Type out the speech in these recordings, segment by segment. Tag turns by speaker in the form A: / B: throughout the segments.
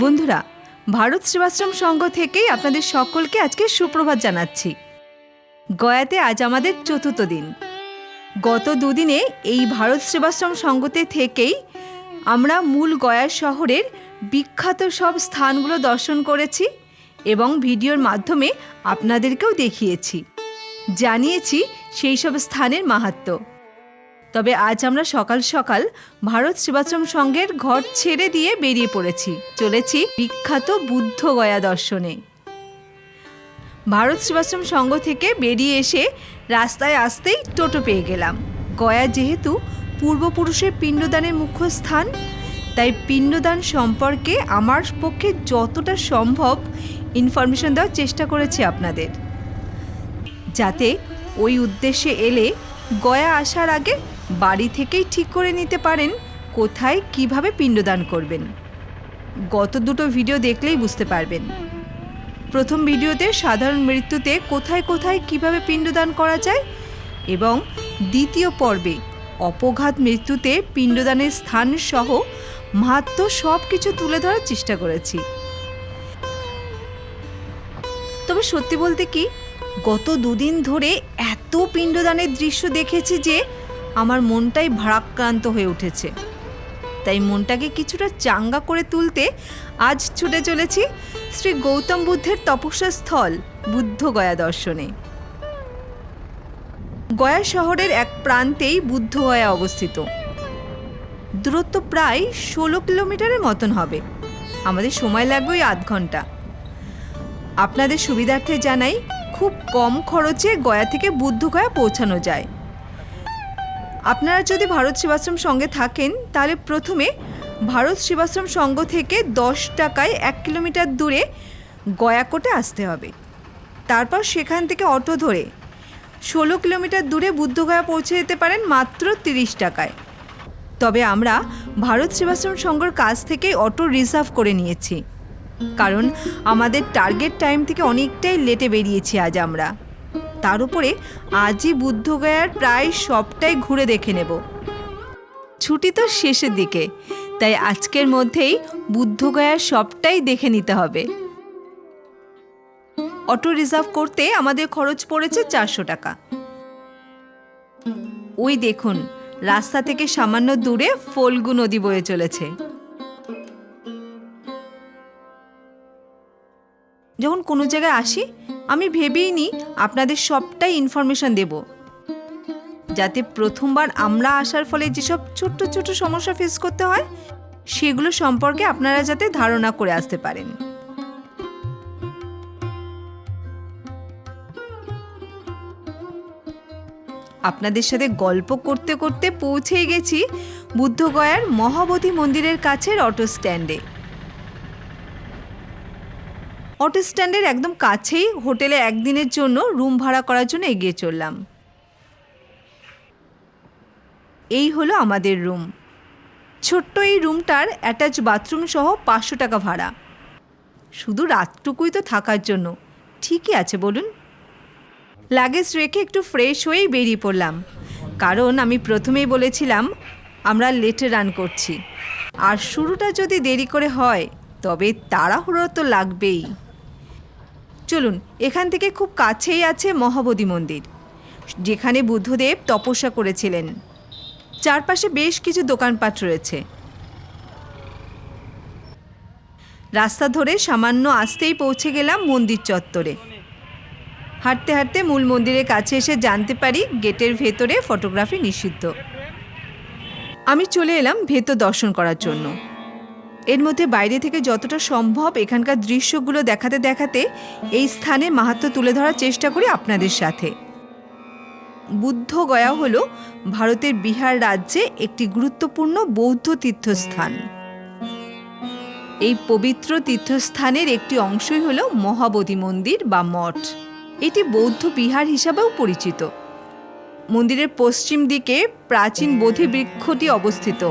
A: বন্ধুরা, ভারত সেবাশ্রম সংঘ থেকেই আপনাদের সকলকে আজকে সুপ্রভাত জানাচ্ছি। গয়াতে আজ আমাদের চতুর্থ দিন। গত দুদিনে এই ভারত সেবাশ্রম সংঘতে থেকেই আমরা মূল গয়া শহরের বিখ্যাত সব স্থানগুলো দর্শন করেছি এবং ভিডিওর মাধ্যমে আপনাদেরকেও দেখিয়েছি। জানিয়েছি সেই সব স্থানের মাহাত্ম্য তবে আজ আমরা সকাল সকাল ভারত সেবাশ্রম সংঘের ঘর ছেড়ে দিয়ে বেরিয়ে পড়েছি। চলেছি বিখ্যাত বুদ্ধ গয়া দর্শনে। ভারত সেবাশ্রম সংঘ থেকে বেরিয়ে এসে রাস্তায় আসতেই টোটো পেয়ে গেলাম। গয়া যেহেতু পূর্বপুরুষের পিণ্ডদানের মুখ্য স্থান তাই পিণ্ডদান সম্পর্কে আমার পক্ষে যতটা সম্ভব ইনফরমেশন দেওয়ার চেষ্টা করেছি আপনাদের। যাতে ওই উদ্দেশ্যে এলে গয়া আসার আগে বাড়ি থেকেই ঠিক করে নিতে পারেন কোথায় কীভাবে পিণ্ডদান করবেন। গত দুটো ভিডিও দেখলেই বুঝতে পারবেন। প্রথম ভিডিওতে সাধারণ মৃত্যুতে কোথায় কোথায় কীভাবে পিণ্ডদান করা যায় এবং দ্বিতীয় পর্বে অপঘাত মৃত্যুতে পিণ্ডদানের স্থান সহ মাহাত্ম সব কিছু তুলে ধরার চেষ্টা করেছি। তবে সত্যি বলতে কি, গত দুদিন ধরে এত পিণ্ডদানের দৃশ্য দেখেছি যে আমার মনটাই ভারাক্রান্ত হয়ে উঠেছে। তাই মনটাকে কিছুটা চাঙ্গা করে তুলতে আজ ছুটে চলেছি শ্রী গৌতম বুদ্ধের তপস্যা স্থল বুদ্ধ গয়া দর্শনে। গয়া শহরের এক প্রান্তেই বুদ্ধ গয়া অবস্থিত। দূরত্ব প্রায় ষোলো কিলোমিটারের মতন হবে। আমাদের সময় লাগবে ওই আধ ঘণ্টা। আপনাদের সুবিধার্থে জানাই, খুব কম খরচে গয়া থেকে বুদ্ধগয়া পৌঁছানো যায়। আপনারা যদি ভারত সেবাশ্রম সঙ্গে থাকেন, তাহলে প্রথমে ভারত সেবাশ্রম সংঘ থেকে দশ টাকায় এক কিলোমিটার দূরে গয়াকোটে আসতে হবে। তারপর সেখান থেকে অটো ধরে ষোলো কিলোমিটার দূরে বুদ্ধগয়া পৌঁছে যেতে পারেন মাত্র তিরিশ টাকায়। তবে আমরা ভারত সেবাশ্রম সংঘর কাছ থেকেই অটো রিজার্ভ করে নিয়েছি। কারণ আমাদের টার্গেট টাইম থেকে অনেকটাই লেটে বেরিয়েছি আজ আমরা। তার উপরে আজই বুদ্ধগয়ার প্রায় সবটাই ঘুরে দেখে নেব। ছুটি তো শেষের দিকে, তাই আজকের মধ্যেই বুদ্ধগয়ার সবটাই দেখে নিতে হবে। অটো রিজার্ভ করতে আমাদের খরচ পড়েছে চারশো টাকা। ওই দেখুন, রাস্তা থেকে সামান্য দূরে ফল্গু নদী বয়ে চলেছে। যখন কোনো জায়গায় আসি আমি ভেবেই নিই আপনাদের সবটাই ইনফরমেশন দেব। যাতে প্রথমবার আমরা আসার ফলে যেসব ছোট্ট ছোট্ট সমস্যা ফেস করতে হয়, সেগুলো সম্পর্কে আপনারা যাতে ধারণা করে আসতে পারেন। আপনাদের সাথে গল্প করতে করতে পৌঁছেই গেছি বুদ্ধগয়ার মহাবোধি মন্দিরের কাছের অটো স্ট্যান্ডে অটো স্ট্যান্ডের একদম কাছেই হোটেলে একদিনের জন্য রুম ভাড়া করার জন্য এগিয়ে চললাম। এই হলো আমাদের রুম। ছোট্ট এই রুমটার অ্যাটাচ বাথরুম সহ পাঁচশো টাকা ভাড়া। শুধু রাতটুকুই তো থাকার জন্য। ঠিকই আছে, বলুন। লাগেজ রেখে একটু ফ্রেশ হয়েই বেরিয়ে পড়লাম। কারণ আমি প্রথমেই বলেছিলাম, আমরা লেটে রান করছি। আর শুরুটা যদি দেরি করে হয়, তবে তাড়াহুড়ো তো লাগবেই। চলুন, এখান থেকে খুব কাছেই আছে মহাবোধি মন্দির, যেখানে বুদ্ধদেব তপস্যা করেছিলেন। চারপাশে বেশ কিছু দোকানপাট রয়েছে। রাস্তা ধরে সামান্য আসতেই পৌঁছে গেলাম মন্দির চত্বরে। হাঁটতে হাঁটতে মূল মন্দিরের কাছে এসে জানতে পারি গেটের ভেতরে ফটোগ্রাফি নিষিদ্ধ। আমি চলে এলাম ভেতর দর্শন করার জন্য। এর মধ্যে বাইরে থেকে যতটা সম্ভব এখানকার দৃশ্যগুলো দেখাতে দেখাতে এই স্থানে মাহাত্ম্য তুলে ধরার চেষ্টা করি আপনাদের সাথে। বুদ্ধ গয়া হল ভারতের বিহার রাজ্যে একটি গুরুত্বপূর্ণ বৌদ্ধ তীর্থস্থান। এই পবিত্র তীর্থস্থানের একটি অংশই হল মহাবোধি মন্দির বা মঠ। এটি বৌদ্ধ বিহার হিসাবেও পরিচিত। মন্দিরের পশ্চিম দিকে প্রাচীন বোধি বৃক্ষটি অবস্থিত।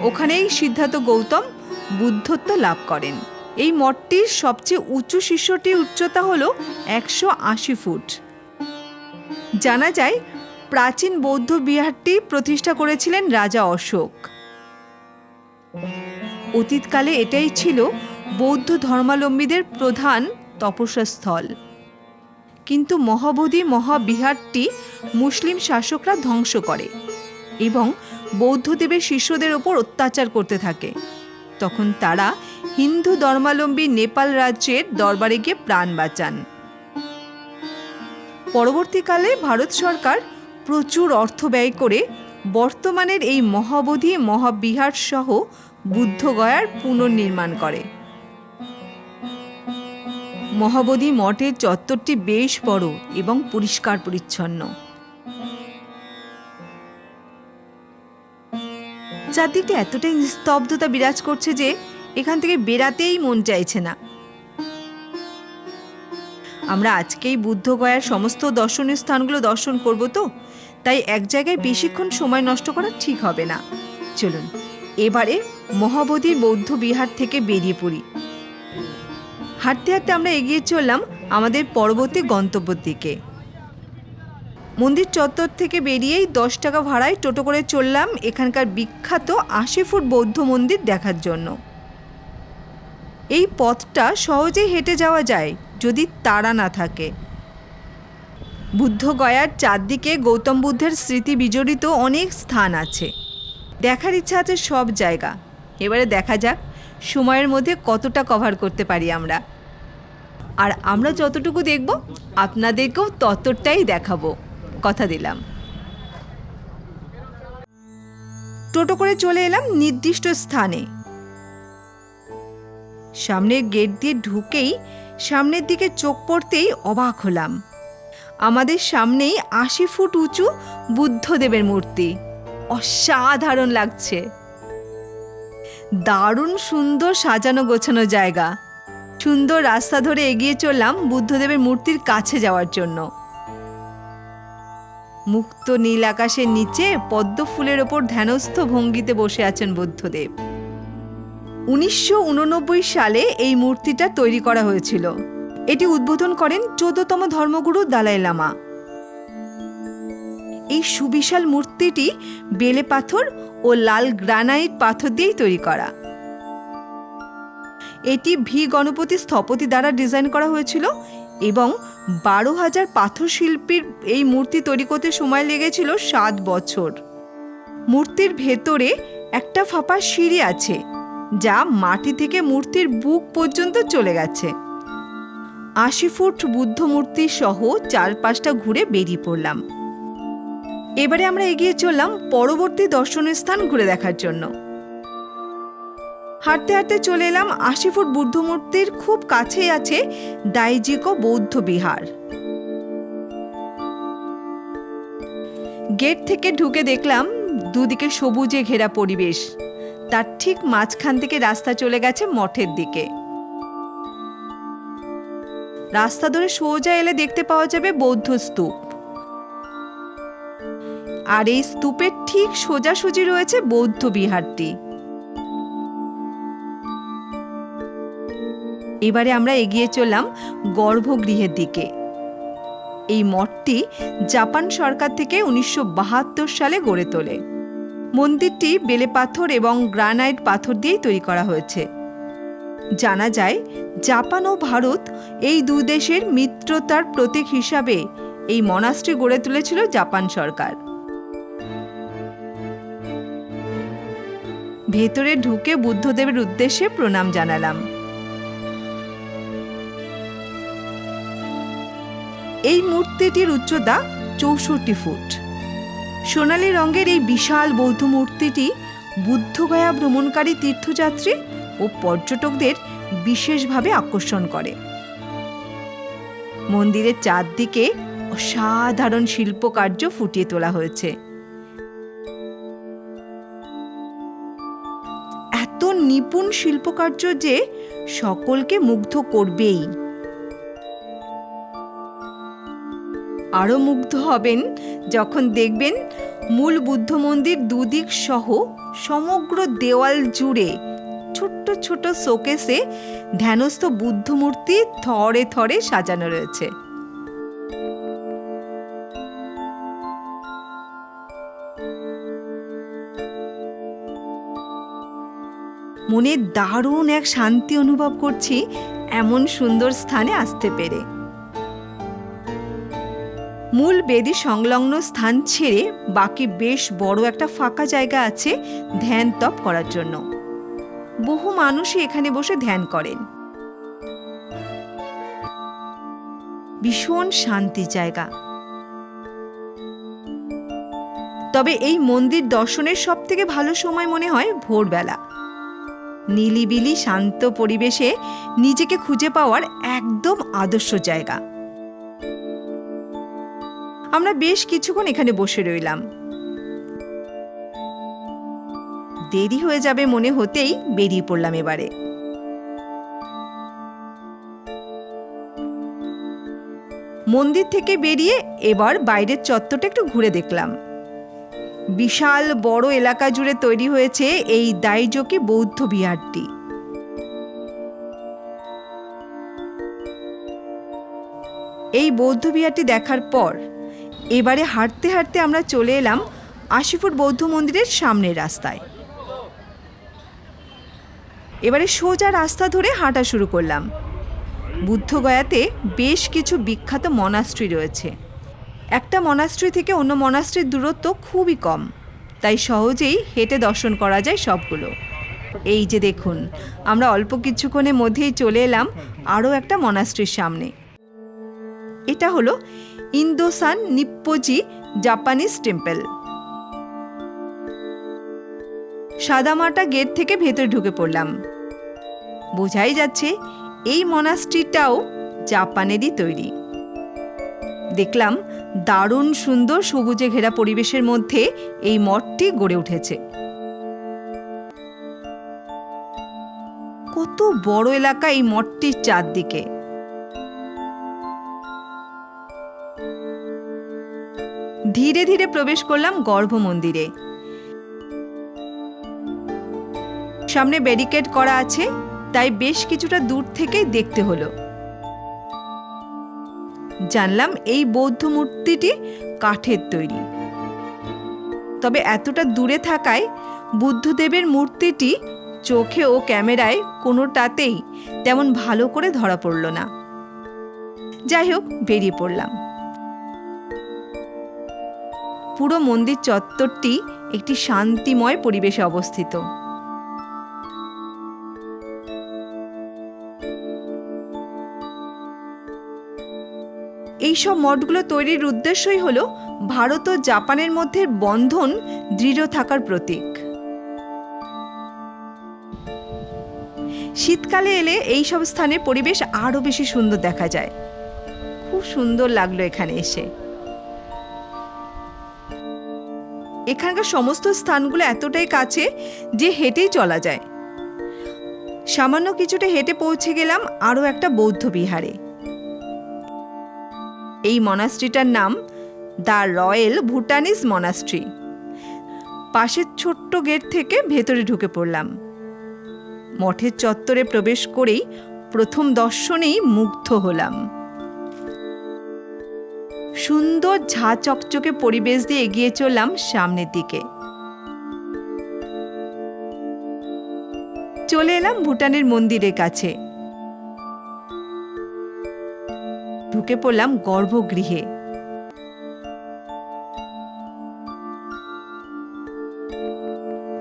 A: ওখানেই সিদ্ধার্থ গৌতম বুদ্ধত্ব লাভ করেন। এই মঠটির সবচেয়ে উঁচু শীর্ষটির উচ্চতা হল একশো আশি ফুট। জানা যায়, প্রাচীন বৌদ্ধ বিহারটি প্রতিষ্ঠা করেছিলেন রাজা অশোক। অতীতকালে এটাই ছিল বৌদ্ধ ধর্মাবলম্বীদের প্রধান তপস্যাস্থল। কিন্তু মহাবোধি মহাবিহারটি মুসলিম শাসকরা ধ্বংস করে এবং বৌদ্ধদেবের শিষ্যদের ওপর অত্যাচার করতে থাকে। তখন তারা হিন্দু ধর্মাবলম্বী নেপাল রাজ্যের দরবারে গিয়ে প্রাণ বাঁচান। পরবর্তীকালে ভারত সরকার প্রচুর অর্থ ব্যয় করে বর্তমানের এই মহাবোধি মহাবিহার সহ বুদ্ধগয়ার পুনর্নির্মাণ করে। মহাবোধি মঠের চত্বরটি বেশ বড় এবং পরিষ্কার পরিচ্ছন্ন চারদিকটা এতটাই নিস্তব্ধতা বিরাজ করছে যে এখান থেকে বেরাতেই মন চাইছে না। আমরা আজকেই বুদ্ধগয়ার সমস্ত দর্শনীয় স্থানগুলো দর্শন করব তো, তাই এক জায়গায় বেশিক্ষণ সময় নষ্ট করা ঠিক হবে না। চলুন, এবারে মহাবোধির বৌদ্ধ বিহার থেকে বেরিয়ে পড়ি। হাঁটতে হাঁটতে আমরা এগিয়ে চললাম আমাদের পরবর্তী গন্তব্যের দিকে। মন্দির চত্বর থেকে বেরিয়েই দশ টাকা ভাড়ায় টোটো করে চললাম এখানকার বিখ্যাত আশি ফুট বৌদ্ধ মন্দির দেখার জন্য। এই পথটা সহজেই হেঁটে যাওয়া যায়, যদি তাড়া না থাকে। বুদ্ধগয়ার চারদিকে গৌতম বুদ্ধের স্মৃতি বিজড়িত অনেক স্থান আছে। দেখার ইচ্ছা আছে সব জায়গা। এবারে দেখা যাক, সময়ের মধ্যে কতটা কভার করতে পারি আমরা। আর আমরা যতটুকু দেখব, আপনাদেরকেও ততটাই দেখাবো। কথা দিলাম। টোটো করে চলে এলাম নির্দিষ্ট স্থানে। সামনের গেট দিয়ে ঢুকেই সামনের দিকে চোখ পড়তেই অবাক হলাম। আমাদের সামনেই আশি ফুট উঁচু বুদ্ধদেবের মূর্তি। অসাধারণ লাগছে। দারুণ সুন্দর সাজানো গোছানো জায়গা। সুন্দর রাস্তা ধরে এগিয়ে চললাম বুদ্ধদেবের মূর্তির কাছে যাওয়ার জন্য। মুক্ত নীল আকাশের নিচে পদ্ম ফুলের ওপর ধ্যানস্থ ভঙ্গিতে বসে আছেন বুদ্ধদেব। উনিশশো উননব্বই সালে এই মূর্তিটা তৈরি করা হয়েছিল। এটি উদ্বোধন করেন চোদ্দতম ধর্মগুরু দালাই লামা। এই সুবিশাল মূর্তিটি বেলে পাথর ও লাল গ্রানাইট পাথর দিয়েই তৈরি করা। এটি ভি গণপতি স্থপতি দ্বারা ডিজাইন করা হয়েছিল এবং বারো হাজার পাথর শিল্পীর এই মূর্তি তৈরি করতে সময় লেগেছিল সাত বছর। মূর্তির ভেতরে একটা ফাঁপা সিঁড়ি আছে, যা মাটি থেকে মূর্তির বুক পর্যন্ত চলে গেছে। আশি ফুট বুদ্ধ মূর্তি সহ চারপাশটা ঘুরে বেরিয়ে পড়লাম। এবারে আমরা এগিয়ে চললাম পরবর্তী দর্শনীয় স্থান ঘুরে দেখার জন্য। হাঁটতে হাঁটতে চলে এলাম আশি ফুট বুদ্ধ মূর্তির খুব কাছেই আছে দাইজিকো বৌদ্ধ বিহার। গেট থেকে ঢুকে দেখলাম দুদিকে সবুজে ঘেরা পরিবেশ। তার ঠিক মাঝখান থেকে রাস্তা চলে গেছে মঠের দিকে। রাস্তা ধরে সোজা এলে দেখতে পাওয়া যাবে বৌদ্ধ স্তূপ। আর এই স্তূপের ঠিক সোজাসুজি রয়েছে বৌদ্ধ বিহারটি। এবারে আমরা এগিয়ে চললাম গর্ভগৃহের দিকে। এই মঠটি জাপান সরকার থেকে উনিশশো বাহাত্তর সালে গড়ে তোলে। মন্দিরটি বেলে পাথর এবং গ্রানাইট পাথর দিয়েই তৈরি করা হয়েছে। জানা যায়, জাপান ও ভারত এই দুই দেশের মিত্রতার প্রতীক হিসাবে এই মনাস্ট্রি গড়ে তুলেছিল জাপান সরকার। ভেতরে ঢুকে বুদ্ধদেবের উদ্দেশ্যে প্রণাম জানালাম। এই মূর্তিটির উচ্চতা চৌষট্টি ফুট। সোনালী রঙের এই বিশাল বৌদ্ধ মূর্তিটি বুদ্ধগয়া ভ্রমণকারী তীর্থযাত্রী ও পর্যটকদের বিশেষভাবে আকর্ষণ করে। মন্দিরের চারদিকে অসাধারণ শিল্পকার্য ফুটিয়ে তোলা হয়েছে। এত নিপুণ শিল্পকার্য যে সকলকে মুগ্ধ করবেই। আরও মুগ্ধ হবেন যখন দেখবেন মূল বুদ্ধ মন্দির দুদিক সহ সমগ্র দেওয়াল জুড়ে ছোট্ট ছোট শোকেসে ধ্যানস্থ বুদ্ধ মূর্তি থরে থরে সাজানো রয়েছে। মনে দারুণ এক শান্তি অনুভব করছি এমন সুন্দর স্থানে আসতে পেরে। মূল বেদি সংলগ্ন স্থান ছেড়ে বাকি বেশ বড় একটা ফাঁকা জায়গা আছে ধ্যান তপ করার জন্য। বহু মানুষই এখানে বসে ধ্যান করেন। ভীষণ শান্তি জায়গা। তবে এই মন্দির দর্শনের সব থেকে ভালো সময় মনে হয় ভোরবেলা। নিলিবিলি শান্ত পরিবেশে নিজেকে খুঁজে পাওয়ার একদম আদর্শ জায়গা। আমরা বেশ কিছুক্ষণ এখানে বসে রইলাম। দেরি হয়ে যাবে মনে হতেই বেরিয়ে পড়লাম এবারে। মন্দির থেকে বেরিয়ে এবার বাইরের চত্বরটা একটু ঘুরে দেখলাম। বিশাল বড় এলাকা জুড়ে তৈরি হয়েছে এই দাইজকি বৌদ্ধ বিহারটি। এই বৌদ্ধ বিহারটি দেখার পর এবারে হাঁটতে হাঁটতে আমরা চলে এলাম আশি ফুট বৌদ্ধ মন্দিরের সামনের রাস্তায়। এবারে সোজা রাস্তা ধরে হাঁটা শুরু করলাম। বুদ্ধগয়াতে বেশ কিছু বিখ্যাত মনাস্ট্রি রয়েছে। একটা মনাস্ট্রি থেকে অন্য মনাস্ট্রির দূরত্ব খুবই কম, তাই সহজেই হেঁটে দর্শন করা যায় সবগুলো। এই যে দেখুন, আমরা অল্প কিছুক্ষণের মধ্যেই চলে এলাম আরও একটা মনাস্ট্রির সামনে। এটা হলো ইন্দোসান নিপ্পোজি জাপানিজ টেম্পল সাদামাটা গেট থেকে ভেতরে ঢুকে পড়লাম। বোঝাই যাচ্ছে এই মনাস্ট্রিটাও জাপানেরই তৈরি। দেখলাম দারুণ সুন্দর সবুজে ঘেরা পরিবেশের মধ্যে এই মঠটি গড়ে উঠেছে। কত বড় এলাকা এই মঠটির চারদিকে। ধীরে ধীরে প্রবেশ করলাম গর্ভ মন্দিরে সামনে ব্যারিকেড করা আছে, তাই বেশ কিছুটা দূর থেকেই দেখতে হলো। জানলাম এই বৌদ্ধ মূর্তিটি কাঠের তৈরি। তবে এতটা দূরে থাকায় বুদ্ধদেবের মূর্তিটি চোখে ও ক্যামেরায় কোনোটাতেই তেমন ভালো করে ধরা পড়ল না। যাই হোক, বেরিয়ে পড়লাম। পুরো মন্দির চত্বরটি একটি শান্তিময় পরিবেশে অবস্থিত। এই সব মঠগুলো তৈরির উদ্দেশ্যই হল ভারত ও জাপানের মধ্যে বন্ধন দৃঢ় থাকার প্রতীক। শীতকালে এলে এই সব স্থানের পরিবেশ আরও বেশি সুন্দর দেখা যায়। খুব সুন্দর লাগল এখানে এসে। এখানকার সমস্ত স্থানগুলো এতটাই কাছে যে হেঁটেই চলা যায়। সামান্য কিছুটা হেঁটে পৌঁছে গেলাম আরও একটা বৌদ্ধ বিহারে। এই মনাস্ট্রিটার নাম দ্য রয়্যাল ভুটানিজ মনাস্ট্রি। পাশের ছোট্ট গেট থেকে ভেতরে ঢুকে পড়লাম। মঠের চত্বরে প্রবেশ করেই প্রথম দর্শনেই মুগ্ধ হলাম। সুন্দর ঝা চকচকে পরিবেশ দিয়ে এগিয়ে চললাম সামনের দিকে। চলে এলাম ভুটানের মন্দিরের কাছে। ঢুকে পড়লাম গর্ভগৃহে।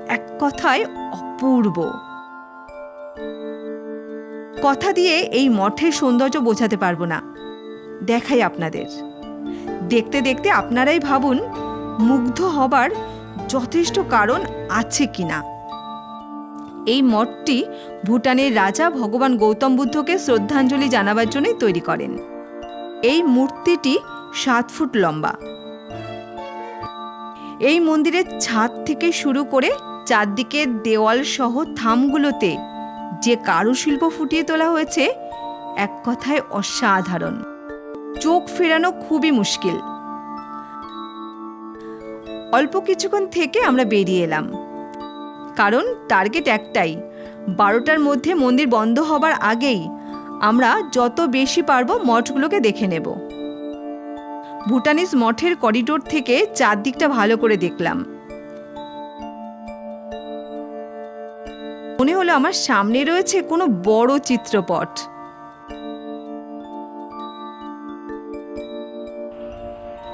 A: এক কথায় অপূর্ব। কথা দিয়ে এই মঠের সৌন্দর্য বোঝাতে পারব না। দেখাই আপনাদের। দেখতে দেখতে আপনারাই ভাবুন মুগ্ধ হবার যথেষ্ট কারণ আছে কি না এই মঠটি ভুটানের রাজা ভগবান গৌতম বুদ্ধকে শ্রদ্ধাঞ্জলি জানাবার জন্যই তৈরি করেন। এই মূর্তিটি সাত ফুট লম্বা। এই মন্দিরের ছাদ থেকে শুরু করে চারদিকের দেওয়াল সহ থামগুলোতে যে কারুশিল্প ফুটিয়ে তোলা হয়েছে, এক কথায় অসাধারণ। চোখ ফেরানো খুবই মুশকিল। অল্প কিছুক্ষণ থেকে আমরা বেরিয়ে এলাম। কারণ টার্গেট একটাই, বারোটার মধ্যে মন্দির বন্ধ হবার আগেই আমরা যত বেশি পারব মঠগুলোকে দেখে নেব। ভুটানিজ মঠের করিডোর থেকে চারদিকটা ভালো করে দেখলাম। মনে হলো আমার সামনে রয়েছে কোনো বড় চিত্রপট।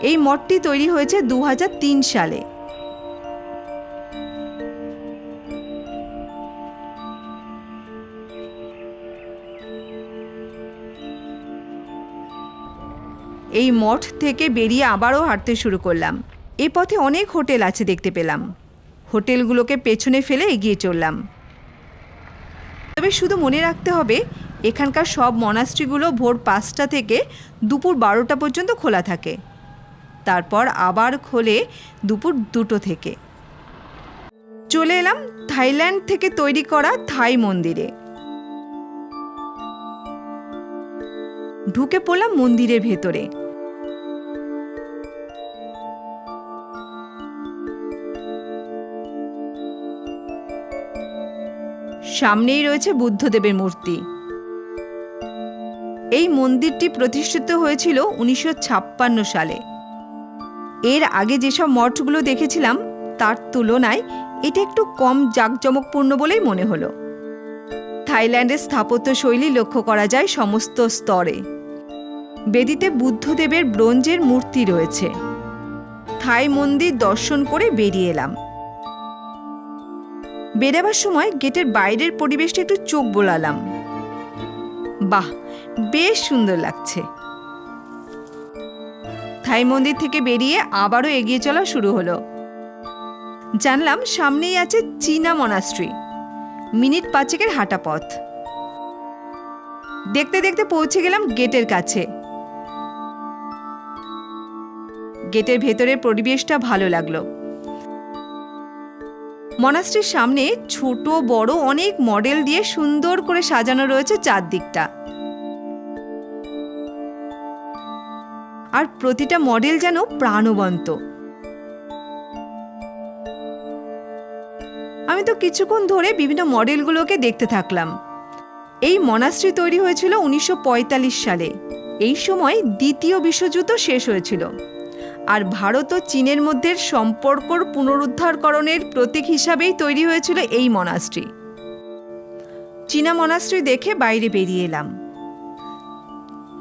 A: এই মঠটি তৈরি হয়েছে দু হাজার তিন সালে। এই মঠ থেকে বেরিয়ে আবারও হাঁটতে শুরু করলাম। এ পথে অনেক হোটেল আছে দেখতে পেলাম। হোটেলগুলোকে পেছনে ফেলে এগিয়ে চললাম। তবে শুধু মনে রাখতে হবে, এখানকার সব মনাস্ট্রিগুলো ভোর পাঁচটা থেকে দুপুর বারোটা পর্যন্ত খোলা থাকে। তারপর আবার খোলে দুপুর দুটো থেকে। চলে এলাম থাইল্যান্ড থেকে তৈরি করা থাই মন্দিরে। ঢুকে পড়লাম মন্দিরের ভেতরে। সামনেই রয়েছে বুদ্ধদেবের মূর্তি। এই মন্দিরটি প্রতিষ্ঠিত হয়েছিল উনিশশো ছাপ্পান্ন সালে। এর আগে যেসব মঠগুলো দেখেছিলাম, তার তুলনায় এটা একটু কম জাঁকজমকপূর্ণ বলেই মনে হলো। থাইল্যান্ডের স্থাপত্য শৈলী লক্ষ্য করা যায় সমস্ত স্তরে। বেদিতে বুদ্ধদেবের ব্রোঞ্জের মূর্তি রয়েছে। থাই মন্দির দর্শন করে বেরিয়ে এলাম। বেরাবার সময় গেটের বাইরের পরিবেশটা একটু চোখ বোলালাম। বাহ, বেশ সুন্দর লাগছে। থাই মন্দির থেকে বেরিয়ে আবারও এগিয়ে চলা শুরু হলো। জানলাম সামনেই আছে চীনা মনাস্ট্রি মিনিট পাঁচেকের হাঁটা পথ। দেখতে দেখতে পৌঁছে গেলাম গেটের কাছে। গেটের ভেতরের পরিবেশটা ভালো লাগল। মনাস্ট্রির সামনে ছোট, বড় অনেক মডেল দিয়ে সুন্দর করে সাজানো রয়েছে চারদিকটা। আর প্রতিটা মডেল যেন প্রাণবন্ত। আমি তো কিছুক্ষণ ধরে বিভিন্ন মডেলগুলোকে দেখতে থাকলাম। এই মনাস্ট্রি তৈরি হয়েছিল উনিশশো পঁয়তাল্লিশ সালে। এই সময় দ্বিতীয় বিশ্বযুদ্ধ শেষ হয়েছিল। আর ভারত ও চীনের মধ্যে সম্পর্কর পুনরুদ্ধারকরণের প্রতীক হিসাবেই তৈরি হয়েছিল এই মনাস্ট্রি চীনা মনাস্ট্রি দেখে বাইরে বেরিয়ে এলাম।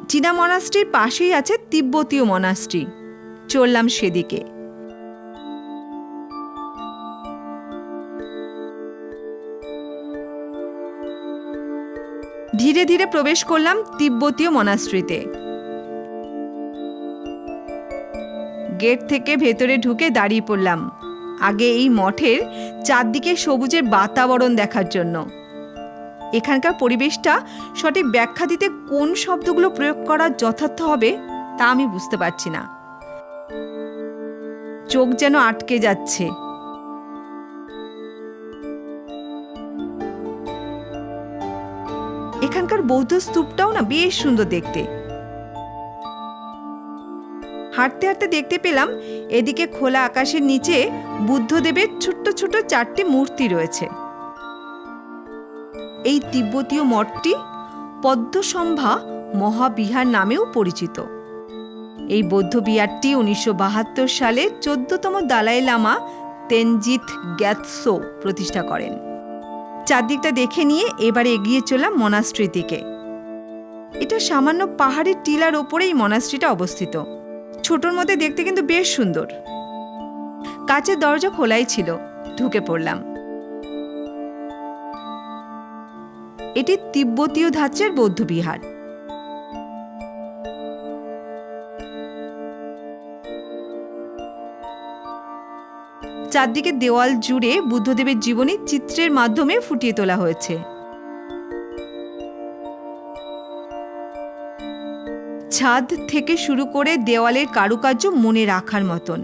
A: চীনা মনাস্ট্রির পাশেই আছে তিব্বতীয় মনাস্ট্রি। চললাম সেদিকে। ধীরে ধীরে প্রবেশ করলাম তিব্বতীয় মনাস্ট্রিতে। গেট থেকে ভেতরে ঢুকে দাঁড়িয়ে পড়লাম। আগে এই মঠের চারদিকে সবুজের বাতাবরণ দেখার জন্য। এখানকার পরিবেশটা সঠিক ব্যাখ্যা দিতে কোন শব্দগুলো প্রয়োগ করা যথার্থ হবে তা আমি বুঝতে পারছি না। চোখ যেন আটকে যাচ্ছে। এখানকার বৌদ্ধ স্তূপটাও না বেশ সুন্দর দেখতে। হাঁটতে হাঁটতে দেখতে পেলাম এদিকে খোলা আকাশের নিচে বুদ্ধদেবের ছোট্ট ছোট চারটি মূর্তি রয়েছে। এই তিব্বতীয় মঠটি পদ্মসম্ভা মহাবিহার নামেও পরিচিত। এই বৌদ্ধ বিহারটি উনিশশো বাহাত্তর সালে চোদ্দতম দালাই লামা তেনজিৎ গ্যাতসো প্রতিষ্ঠা করেন। চারদিকটা দেখে নিয়ে এবারে এগিয়ে চলাম মনাস্ট্রির দিকে। এটা সামান্য পাহাড়ের টিলার ওপরেই মনাস্ট্রিটা অবস্থিত। ছোটর মধ্যে দেখতে কিন্তু বেশ সুন্দর। কাচের দরজা খোলাই ছিল। ঢুকে পড়লাম। এটি তিব্বতীয় ধাঁচের বৌদ্ধবিহার। চারদিকে দেওয়াল জুড়ে বুদ্ধদেবের জীবনী চিত্রের মাধ্যমে ফুটিয়ে তোলা হয়েছে। ছাদ থেকে শুরু করে দেওয়ালের কারুকার্য মনে রাখার মতন।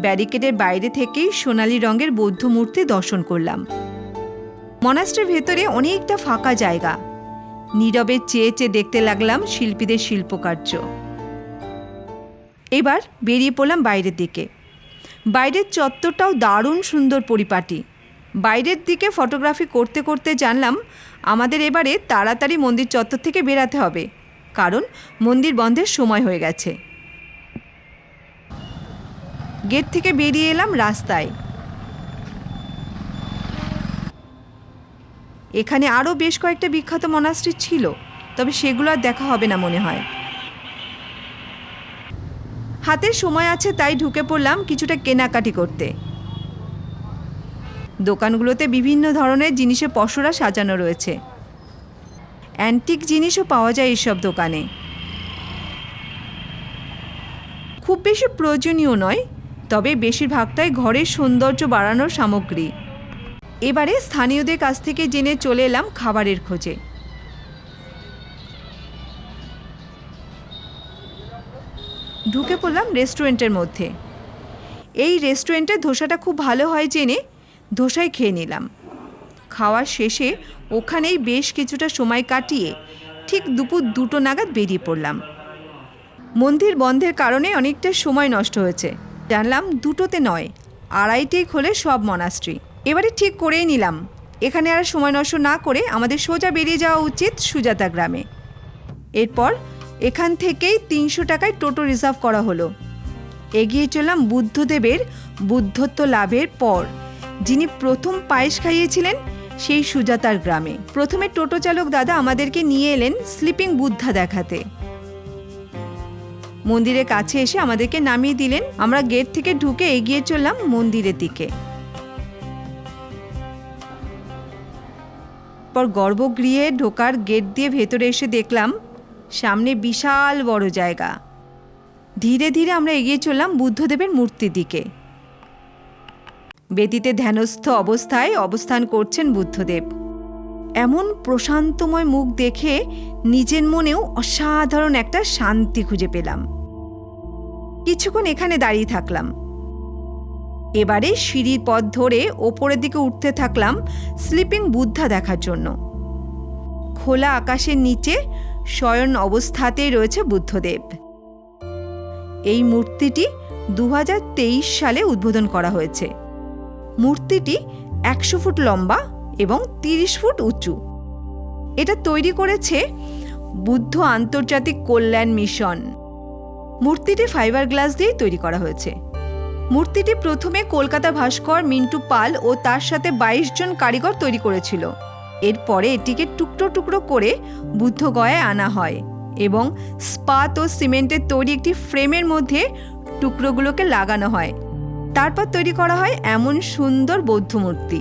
A: ব্যারিকেডের বাইরে থেকেই সোনালি রঙের বৌদ্ধ মূর্তি দর্শন করলাম। মনাস্ট্রের ভেতরে অনেকটা ফাঁকা জায়গা। নীরবে চেয়ে চেয়ে দেখতে লাগলাম শিল্পীদের শিল্পকার্য। এবার বেরিয়ে পড়লাম বাইরের দিকে। বাইরের চত্বরটাও দারুণ সুন্দর পরিপাটি। বাইরের দিকে ফটোগ্রাফি করতে করতে জানলাম, আমাদের এবারে তাড়াতাড়ি মন্দির চত্বর থেকে বেরাতে হবে, কারণ মন্দির বন্ধের সময় হয়ে গেছে। গেট থেকে বেরিয়ে এলাম রাস্তায়। এখানে আরও বেশ কয়েকটা বিখ্যাত মনাস্ট্রি ছিল, তবে সেগুলো আর দেখা হবে না মনে হয়। হাতে সময় আছে তাই ঢুকে পড়লাম কিছুটা কেনাকাটি করতে। দোকানগুলোতে বিভিন্ন ধরনের জিনিসে পসরা সাজানো রয়েছে। অ্যান্টিক জিনিসও পাওয়া যায় এইসব দোকানে। খুব বেশি প্রয়োজনীয় নয়, তবে বেশিরভাগটাই ঘরের সৌন্দর্য বাড়ানোর সামগ্রী। এবারে স্থানীয়দের কাছ থেকে জেনে চলে এলাম খাবারের খোঁজে। ঢুকে পড়লাম রেস্টুরেন্টের মধ্যে। এই রেস্টুরেন্টের ধোসাটা খুব ভালো হয় জেনে ধোসাই খেয়ে নিলাম। খাওয়ার শেষে ওখানেই বেশ কিছুটা সময় কাটিয়ে ঠিক দুপুর দুটো নাগাদ বেরিয়ে পড়লাম। মন্দির বন্ধের কারণে অনেকটা সময় নষ্ট হয়েছে। জানলাম দুটোতে নয়, আড়াইটেই খোলে সব মনাস্ট্রি। এবারে ঠিক করেই নিলাম। এখানে আর সময় নষ্ট না করে আমাদের সোজা বেরিয়ে যাওয়া উচিত সুজাতা গ্রামে। এরপর এখান থেকেই তিনশো টাকায় টোটো রিজার্ভ করা হলো। এগিয়ে চললাম বুদ্ধদেবের বুদ্ধত্ব লাভের পর। যিনি প্রথম পায়েস খাইয়েছিলেন সেই সুজাতার গ্রামে। প্রথমে টোটো চালক দাদা আমাদেরকে নিয়ে এলেন স্লিপিং বুদ্ধা দেখাতে। মন্দিরের কাছে এসে আমাদেরকে নামিয়ে দিলেন। আমরা গেট থেকে ঢুকে এগিয়ে চললাম মন্দিরের দিকে। পর গর্ভগৃহে ঢোকার গেট দিয়ে ভেতরে এসে দেখলাম, সামনে বিশাল বড় জায়গা। ধীরে ধীরে আমরা এগিয়ে চললাম বুদ্ধদেবের মূর্তির দিকে। বেদিতে ধ্যানস্থ অবস্থায় অবস্থান করছেন বুদ্ধদেব। এমন প্রশান্তময় মুখ দেখে নিজের মনেও অসাধারণ একটা শান্তি খুঁজে পেলাম। কিছুক্ষণ এখানে দাঁড়িয়ে থাকলাম। এবারে সিঁড়ির পথ ধরে ওপরের দিকে উঠতে থাকলাম স্লিপিং বুদ্ধা দেখার জন্য। খোলা আকাশের নিচে শয়ন অবস্থাতেই রয়েছে বুদ্ধদেব। এই মূর্তিটি দু হাজার তেইশ সালে উদ্বোধন করা হয়েছে। মূর্তিটি একশো ফুট লম্বা এবং তিরিশ ফুট উঁচু। এটা তৈরি করেছে বুদ্ধ আন্তর্জাতিক কল্যাণ মিশন। মূর্তিটি ফাইবার গ্লাস দিয়েই তৈরি করা হয়েছে। মূর্তিটি প্রথমে কলকাতা ভাস্কর, মিন্টু পাল ও তার সাথে বাইশ জন কারিগর তৈরি করেছিল। এরপরে এটিকে টুকরো টুকরো করে বুদ্ধগয়ায় আনা হয় এবং স্পাত ও সিমেন্টের তৈরি একটি ফ্রেমের মধ্যে টুকরোগুলোকে লাগানো হয়। তারপর তৈরি করা হয় এমন সুন্দর বৌদ্ধ মূর্তি।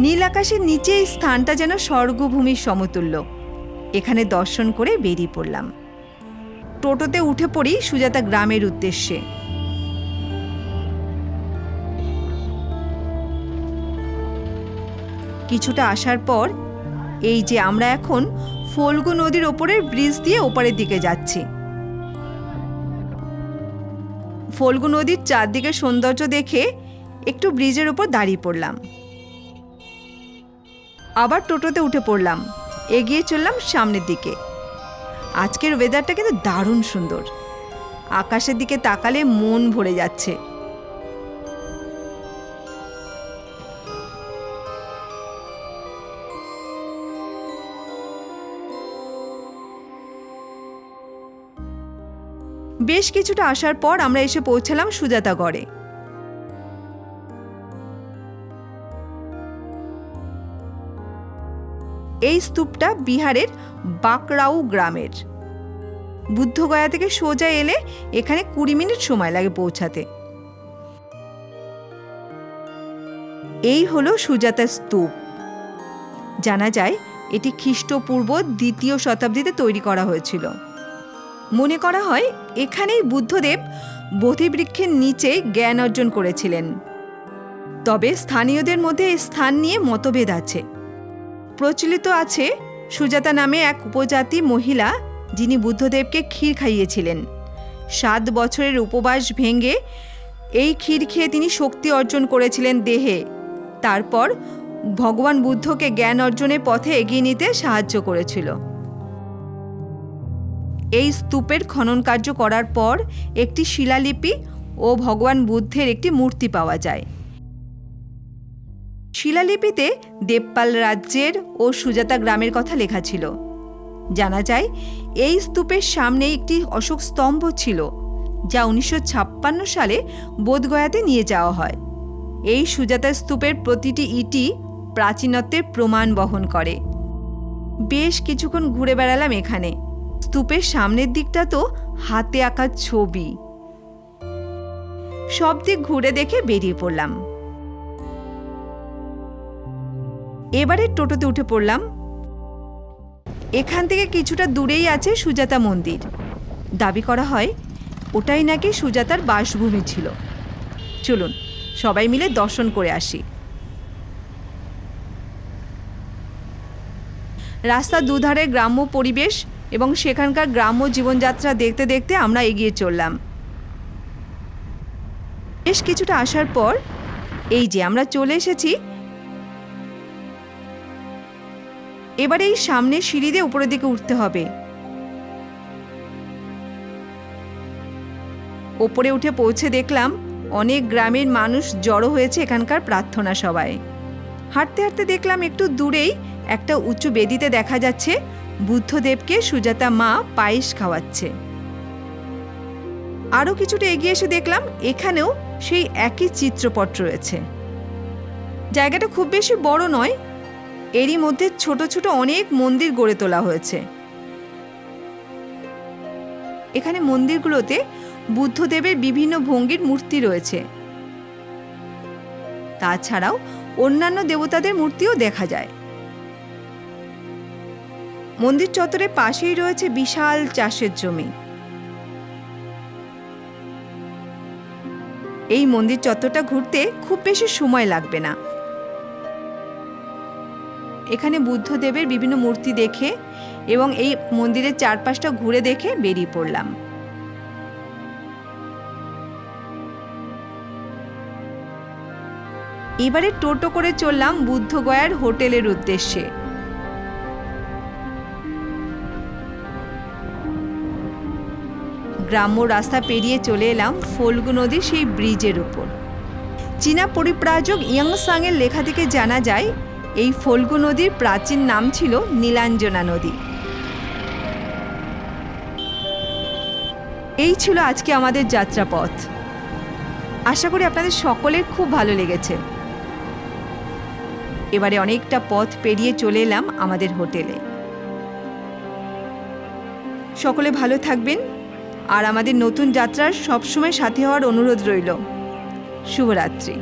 A: নীল আকাশের নিচে এই স্থানটা যেন স্বর্গভূমির সমতুল্য। এখানে দর্শন করে বেরিয়ে পড়লাম। টোটোতে উঠে পড়ি সুজাতা গ্রামের উদ্দেশ্যে। কিছুটা আসার পর, এই যে আমরা এখন ফল্গু নদীর ওপরের ব্রিজ দিয়ে ওপারের দিকে যাচ্ছি। ফল্গু নদীর চারদিকে সৌন্দর্য দেখে একটু ব্রিজের ওপর দাঁড়িয়ে পড়লাম। আবার টোটোতে উঠে পড়লাম। এগিয়ে চললাম সামনের দিকে। আজকের ওয়েদারটা কিন্তু দারুণ সুন্দর। আকাশের দিকে তাকালে মন ভরে যাচ্ছে। বেশ কিছুটা আসার পর আমরা এসে পৌঁছালাম সুজাতাগড়ে এই স্তূপটা বিহারের বাকরাউ গ্রামের। বুদ্ধগয়া থেকে সোজা এলে এখানে কুড়ি মিনিট সময় লাগে পৌঁছাতে। এই হলো সুজাতা স্তূপ। জানা যায়, এটি খ্রিস্টপূর্ব দ্বিতীয় শতাব্দীতে তৈরি করা হয়েছিল। মনে করা হয় এখানেই বুদ্ধদেব বোধিবৃক্ষের নিচে জ্ঞান অর্জন করেছিলেন। তবে স্থানীয়দের মধ্যে এই স্থান নিয়ে মতভেদ আছে। প্রচলিত আছে সুজাতা নামে এক উপজাতি মহিলা যিনি বুদ্ধদেবকে ক্ষীর খাইয়েছিলেন। সাত বছরের উপবাস ভেঙে এই ক্ষীর খেয়ে তিনি শক্তি অর্জন করেছিলেন দেহে। তারপর ভগবান বুদ্ধকে জ্ঞান অর্জনের পথে এগিয়ে নিতে সাহায্য করেছিল। এই স্তূপের খনন কার্য করার পর একটি শিলালিপি ও ভগবান বুদ্ধের একটি মূর্তি পাওয়া যায়। শিলালিপিতে দেবপাল রাজ্যের ও সুজাতা গ্রামের কথা লেখা ছিল। জানা যায়, এই স্তূপের সামনে একটি অশোক স্তম্ভ ছিল, যা উনিশশো ছাপ্পান্ন সালে বোধগয়াতে নিয়ে যাওয়া হয়। এই সুজাতা স্তূপের প্রতিটি ইটি প্রাচীনত্বের প্রমাণ বহন করে। বেশ কিছুক্ষণ ঘুরে বেড়ালাম এখানে। স্তূপের সামনের দিকটা তো হাতে আঁকা ছবি। সব দিক ঘুরে দেখে বেরিয়ে পড়লাম। এবারে টোটোতে উঠে পড়লাম। এখান থেকে কিছুটা দূরেই আছে সুজাতা মন্দির। দাবি করা হয়, ওটাই নাকি সুজাতার বাসভূমি ছিল। চলুন, সবাই মিলে দর্শন করে আসি। রাস্তার দুধারে গ্রাম্য পরিবেশ এবং সেখানকার গ্রাম্য জীবনযাত্রা দেখতে দেখতে আমরা এগিয়ে চললাম। বেশ কিছুটা আসার পর, এই যে আমরা চলে এসেছি, এবারে এই সামনে সিঁড়ি দিয়ে উপরের দিকে উঠতে হবে। ওপরে উঠে পৌঁছে দেখলাম অনেক গ্রামের মানুষ জড়ো হয়েছে এখানকার প্রার্থনা সভায়। হাঁটতে হাঁটতে দেখলাম একটু দূরেই একটা উঁচু বেদিতে দেখা যাচ্ছে বুদ্ধদেবকে সুজাতা মা পায়েস খাওয়াচ্ছে। আরও কিছুটা এগিয়ে এসে দেখলাম, এখানেও সেই একই চিত্রপট রয়েছে। জায়গাটা খুব বেশি বড় নয়, এরই মধ্যে ছোট ছোট অনেক মন্দির গড়ে তোলা হয়েছে। এখানে মন্দিরগুলোতে বুদ্ধদেবের বিভিন্ন ভঙ্গির মূর্তি রয়েছে। তাছাড়াও অন্যান্য দেবতাদের মূর্তিও দেখা যায়। মন্দির চত্বরের পাশেই রয়েছে বিশাল চাষের জমি। এই মন্দির চত্বরটা ঘুরতে খুব বেশি সময় লাগবে না। এখানে বুদ্ধদেবের বিভিন্ন মূর্তি দেখে এবং এই মন্দিরের চারপাশটা ঘুরে দেখে বেরিয়ে পড়লাম। এবারে টোটো করে চললাম বুদ্ধগয়ার হোটেলের উদ্দেশ্যে। গ্রাম্য রাস্তা পেরিয়ে চলে এলাম ফল্গু নদীর সেই ব্রিজের উপর। চীনা পরিব্রাজক ইয়াংসাংয়ের লেখা থেকে জানা যায়, এই ফল্গু নদীর প্রাচীন নাম ছিল নীলাঞ্জনা নদী। এই ছিল আজকে আমাদের যাত্রাপথ। আশা করি আপনাদের সকলের খুব ভালো লেগেছে। এবারে অনেকটা পথ পেরিয়ে চলে এলাম আমাদের হোটেলে। সকলে ভালো থাকবেন আর আমাদের নতুন যাত্রার সবসময় সাথে হওয়ার অনুরোধ রইল। শুভরাত্রি।